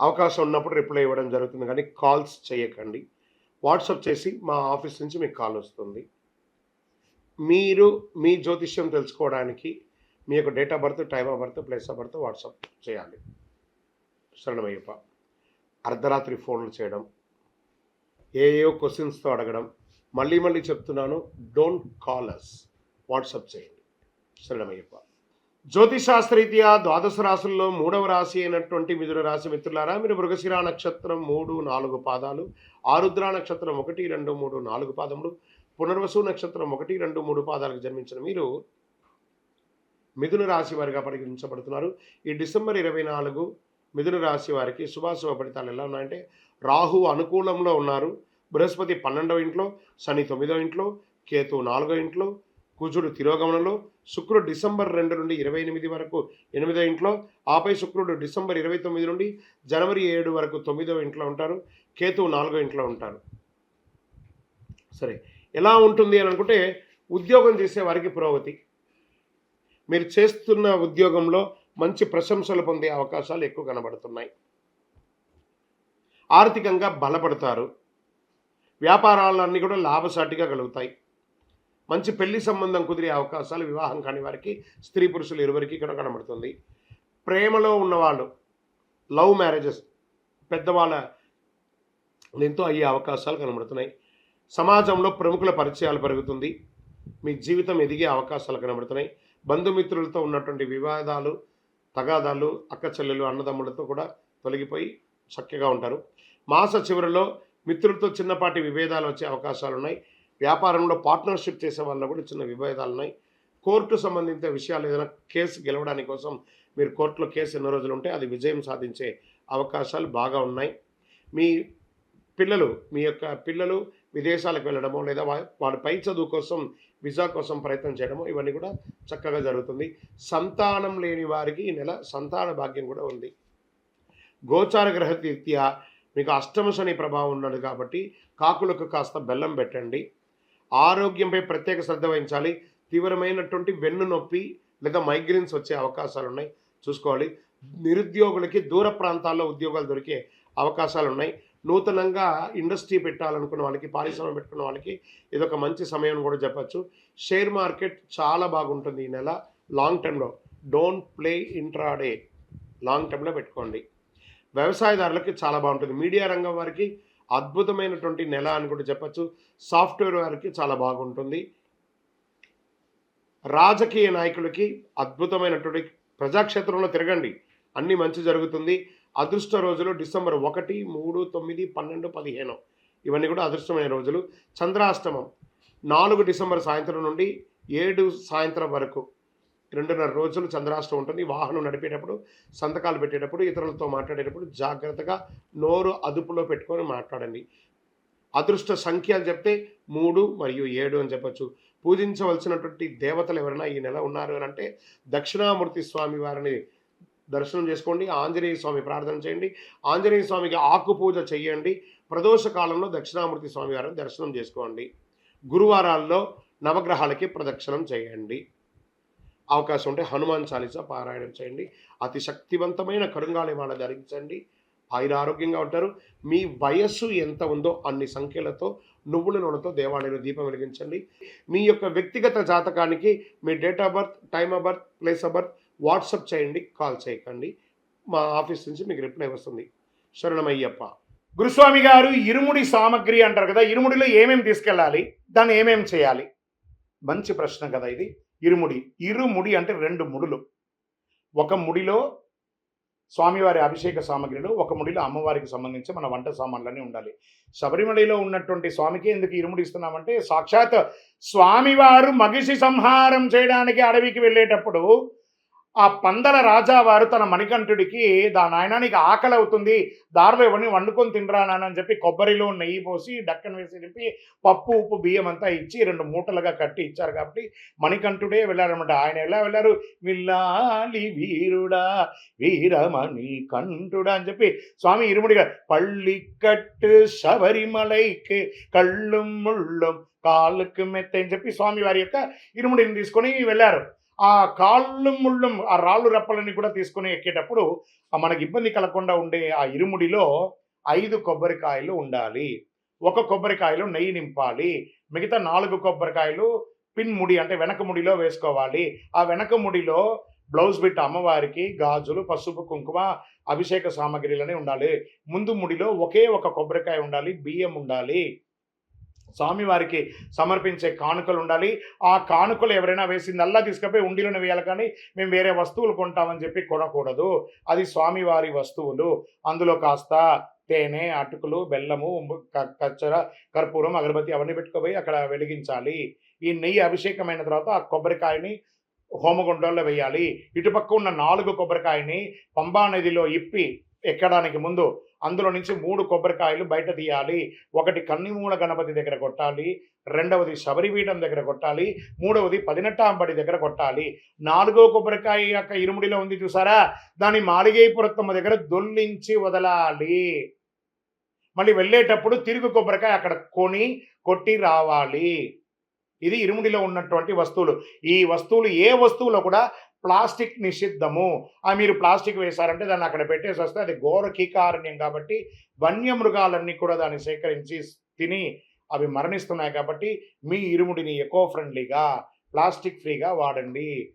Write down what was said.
అవకాశం ఉన్నప్పుడు రిప్లై ఇవ్వడం జరుగుతుంది. కానీ కాల్స్ చేయకండి. వాట్సాప్ చేసి మా ఆఫీస్ నుంచి మీకు కాల్ వస్తుంది. మీరు మీ జ్యోతిష్యం తెలుసుకోవడానికి మీ యొక్క date of birth time of birth place of birth WhatsApp చేయాలి. శరణమయ్యప్ప అర్ధరాత్రి ఫోన్లు చేయడం ఏ క్వశ్చన్స్తో అడగడం మళ్ళీ మళ్ళీ చెప్తున్నాను డోంట్ కాల్ అస్. వాట్సాప్ చేయండి. శరణమయ్యప్ప. జ్యోతిశాస్త్రరీత్యా ద్వాదశ రాశుల్లో మూడవ రాశి అయినటువంటి మిథున రాశి మిత్రులారా మీరు మృగశిర నక్షత్రం మూడు నాలుగు పాదాలు ఆరుద్ర నక్షత్రం ఒకటి రెండు మూడు నాలుగు పాదములు పునర్వసు నక్షత్రం ఒకటి రెండు మూడు పాదాలకు జన్మించిన మీరు మిథున రాశి వారిగా పరిగణించబడుతున్నారు. ఈ డిసెంబర్ ఇరవై నాలుగు మిథున రాశి వారికి శుభాశుభ ఫలితాలు ఎలా ఉన్నాయంటే రాహు అనుకూలంలో ఉన్నారు. బృహస్పతి పన్నెండవ ఇంట్లో శని తొమ్మిదవ ఇంట్లో కేతు నాలుగో ఇంట్లో కుజుడు తిరోగమనంలో శుక్రుడు డిసెంబర్ రెండు నుండి ఇరవై ఎనిమిది వరకు ఎనిమిదో ఇంట్లో ఆపై శుక్రుడు డిసెంబర్ ఇరవై తొమ్మిది నుండి జనవరి ఏడు వరకు తొమ్మిదో ఇంట్లో ఉంటారు కేతువు నాలుగో ఇంట్లో ఉంటారు. సరే ఎలా ఉంటుంది అని అనుకుంటే ఉద్యోగం చేసే వారికి పురోగతి. మీరు చేస్తున్న ఉద్యోగంలో మంచి ప్రశంసలు పొందే అవకాశాలు ఎక్కువ కనబడుతున్నాయి. ఆర్థికంగా బలపడతారు. వ్యాపారాలన్నీ కూడా లాభసాటిగా కలుగుతాయి. మంచి పెళ్ళి సంబంధం కుదిరే అవకాశాలు వివాహం కాని వారికి స్త్రీ పురుషులు ఇరువురికి ఇక్కడ కనబడుతుంది. ప్రేమలో ఉన్నవాళ్ళు లవ్ మ్యారేజెస్ పెద్దవాళ్ళ ఎంతో అయ్యే అవకాశాలు కనబడుతున్నాయి. సమాజంలో ప్రముఖుల పరిచయాలు పెరుగుతుంది. మీ జీవితం ఎదిగే అవకాశాలు కనబడుతున్నాయి. బంధుమిత్రులతో ఉన్నటువంటి వివాదాలు తగాదాలు అక్క చెల్లెలు అన్నదమ్ములతో కూడా తొలగిపోయి చక్కగా ఉంటారు. మాస చివరిలో మిత్రులతో చిన్నపాటి విభేదాలు వచ్చే అవకాశాలు ఉన్నాయి వ్యాపారంలో పార్ట్నర్షిప్ చేసే వాళ్ళ కూడా చిన్న విభేదాలు ఉన్నాయి. కోర్టు సంబంధిత విషయాలు ఏదైనా కేసు గెలవడానికి కోసం మీరు కోర్టులో కేసు ఎన్నో రోజులు ఉంటే అది విజయం సాధించే అవకాశాలు బాగా ఉన్నాయి. మీ పిల్లలు మీ యొక్క పిల్లలు విదేశాలకు వెళ్ళడమో లేదా వాడి పై చదువు కోసం విజా కోసం ప్రయత్నం చేయడమో ఇవన్నీ కూడా చక్కగా జరుగుతుంది. సంతానం లేని వారికి ఈ నెల సంతాన భాగ్యం కూడా ఉంది. గోచార గ్రహ గ్రహరీత్యా మీకు అష్టమ శని ప్రభావం ఉన్నది కాబట్టి కాకులకు కాస్త బెల్లం పెట్టండి. ఆరోగ్యంపై ప్రత్యేక శ్రద్ధ వహించాలి. తీవ్రమైనటువంటి వెన్ను నొప్పి లేదా మైగ్రేన్స్ వచ్చే అవకాశాలు ఉన్నాయి చూసుకోవాలి. నిరుద్యోగులకి దూర ప్రాంతాల్లో ఉద్యోగాలు దొరికే అవకాశాలు ఉన్నాయి నూతనంగా ఇండస్ట్రీ పెట్టాలనుకున్న వాళ్ళకి పారిశ్రమ పెట్టుకున్న వాళ్ళకి ఇది ఒక మంచి సమయం అని కూడా చెప్పచ్చు. షేర్ మార్కెట్ చాలా బాగుంటుంది ఈ నెల. లాంగ్ టర్మ్లో. Don't play intraday. లాంగ్ టర్మ్లో పెట్టుకోండి. వ్యవసాయదారులకి చాలా బాగుంటుంది. మీడియా రంగం వారికి అద్భుతమైనటువంటి నెల అని కూడా చెప్పచ్చు. సాఫ్ట్వేర్ వారికి చాలా బాగుంటుంది. రాజకీయ నాయకులకి అద్భుతమైనటువంటి ప్రజాక్షేత్రంలో తిరగండి. అన్ని మంచి జరుగుతుంది. అదృష్ట రోజులు డిసెంబర్ ఒకటి మూడు తొమ్మిది పన్నెండు పదిహేను. ఇవన్నీ కూడా అదృష్టమైన రోజులు. చంద్రాష్టమం నాలుగు డిసెంబర్ సాయంత్రం నుండి ఏడు సాయంత్రం వరకు. రెండున్నర రోజులు చంద్రాష్టం ఉంటుంది. వాహనం నడిపేటప్పుడు సంతకాలు పెట్టేటప్పుడు ఇతరులతో మాట్లాడేటప్పుడు జాగ్రత్తగా నోరు అదుపులో పెట్టుకొని మాట్లాడండి. అదృష్ట సంఖ్యలు చెప్తే మూడు మరియు ఏడు అని చెప్పొచ్చు. పూజించవలసినటువంటి దేవతలు ఎవరైనా ఈ నెల ఉన్నారు అని అంటే దక్షిణామూర్తి స్వామి వారిని దర్శనం చేసుకోండి. ఆంజనేయ స్వామి ప్రార్థన చేయండి. ఆంజనేయ స్వామికి ఆకు పూజ చేయండి. ప్రదోష కాలంలో దక్షిణామూర్తి స్వామి వారిని దర్శనం చేసుకోండి. గురువారాల్లో నవగ్రహాలకి ప్రదక్షిణం చేయండి. అవకాశం ఉంటే హనుమాన్ చాలీసా పారాయణం చేయండి. అతి శక్తివంతమైన కరుంగాళి మాల ధరించండి. ఆయన ఆరోగ్యంగా ఉంటారు. మీ వయస్సు ఎంత ఉందో అన్ని సంఖ్యలతో నువ్వుల నూనెతో దేవాలయంలో దీపం వెలిగించండి. మీ యొక్క వ్యక్తిగత జాతకానికి మీ date of birth time of birth place of birth WhatsApp చేయండి కాల్ చేయకండి. మా ఆఫీస్ నుంచి మీకు రిప్లై వస్తుంది. శరణమయ్యప్ప. గురుస్వామి గారు ఇరుముడి సామగ్రి అంటారు కదా ఇరుముడిలో ఏమేమి తీసుకెళ్ళాలి దాన్ని ఏమేమి చేయాలి? మంచి ప్రశ్న కదా ఇది. ఇరుముడి ఇరుముడి అంటే రెండు ముడులు. ఒక ముడిలో స్వామివారి అభిషేక సామగ్రిలో ఒక ముడిలో అమ్మవారికి సంబంధించి మన వంట సామాన్లన్నీ ఉండాలి. శబరిమలలో ఉన్నటువంటి స్వామికి ఎందుకు ఇరుముడి ఇస్తున్నామంటే సాక్షాత్ స్వామివారు మగిషి సంహారం చేయడానికి అడవికి వెళ్ళేటప్పుడు ఆ పందల రాజావారు తన మణికంఠుడికి దా నాయన నీకు ఆకలి అవుతుంది దారిలో ఇవన్నీ వండుకొని తినరా చెప్పి కొబ్బరిలో నెయ్యి పోసి డక్కన వేసి నింపి పప్పు ఉప్పు బియ్యం అంతా ఇచ్చి రెండు మూటలుగా కట్టి ఇచ్చారు కాబట్టి మణికంఠుడే వెళ్ళారనమాట ఆయన ఎలా వెళ్ళారు? విల్లాలి వీరుడా వీరమణి కంఠుడా అని చెప్పి స్వామి ఇరుముడిగా పళ్ళికట్టు శబరిమలైకి కళ్ళు ముళ్ళు కాళ్ళకు మెత్త అని చెప్పి స్వామి వారి యొక్క ఇరుముడిని తీసుకొని వెళ్ళారు. ఆ కాళ్ళు ముళ్ళు ఆ రాళ్ళు రెప్పలని కూడా తీసుకొని ఎక్కేటప్పుడు మనకి ఇబ్బంది కలగకుండా ఉండే ఆ ఇరుముడిలో ఐదు కొబ్బరికాయలు ఉండాలి. ఒక కొబ్బరికాయలో నెయ్యి నింపాలి. మిగతా నాలుగు కొబ్బరికాయలు పిన్ ముడి అంటే వెనక ముడిలో వేసుకోవాలి. ఆ వెనక ముడిలో బ్లౌజ్ బిట్ అమ్మవారికి గాజులు పసుపు కుంకుమ అభిషేక సామాగ్రిలనే ఉండాలి. ముందు ముడిలో ఒకే ఒక కొబ్బరికాయ ఉండాలి. బియ్యం ఉండాలి. స్వామివారికి సమర్పించే కానుకలు ఉండాలి. ఆ కానుకలు ఎవరైనా వేసిందల్లా తీసుకపోయి ఉండిలోనే వేయాలి కానీ మేము వేరే వస్తువులు కొంటామని చెప్పి కొనకూడదు. అది స్వామివారి వస్తువులు. అందులో కాస్త తేనె అటుకులు బెల్లము కచ్చర కర్పూరం అగరబత్తి అవన్నీ పెట్టుకుపోయి అక్కడ వెలిగించాలి. ఈ నెయ్యి అభిషేకమైన తర్వాత ఆ కొబ్బరికాయని హోమగుండంలో వేయాలి. ఇటుపక్క ఉన్న నాలుగు కొబ్బరికాయని పంబా నదిలో ఇప్పి ఎక్కడానికి ముందు అందులో నుంచి మూడు కొబ్బరికాయలు బయట తీయాలి. ఒకటి కన్నిమూల గణపతి దగ్గర కొట్టాలి. రెండవది శబరిపీఠం దగ్గర కొట్టాలి. మూడవది పదినెట్టాంబడి దగ్గర కొట్టాలి. నాలుగో కొబ్బరికాయ యొక్క ఇరుముడిలో ఉంది చూసారా? దాని మాలిగైపురత్తమ్మ దగ్గర దొల్లించి వదలాలి. మళ్ళీ వెళ్ళేటప్పుడు తిరుగు కొబ్బరికాయ అక్కడ కొని కొట్టి రావాలి. ఇది ఇరుముడిలో ఉన్నటువంటి వస్తువులు. ఈ వస్తువులు ఏ వస్తువులో కూడా ప్లాస్టిక్ నిషిద్ధము. ఆ మీరు ప్లాస్టిక్ వేశారంటే దాన్ని అక్కడ పెట్టేసి వస్తే అది ఘోర కీకారణ్యం కాబట్టి వన్యమృగాలన్నీ కూడా దాన్ని సేకరించి తిని అవి మరణిస్తున్నాయి కాబట్టి మీ ఇరుముడిని ఎకో ఫ్రెండ్లీగా ప్లాస్టిక్ ఫ్రీగా వాడండి.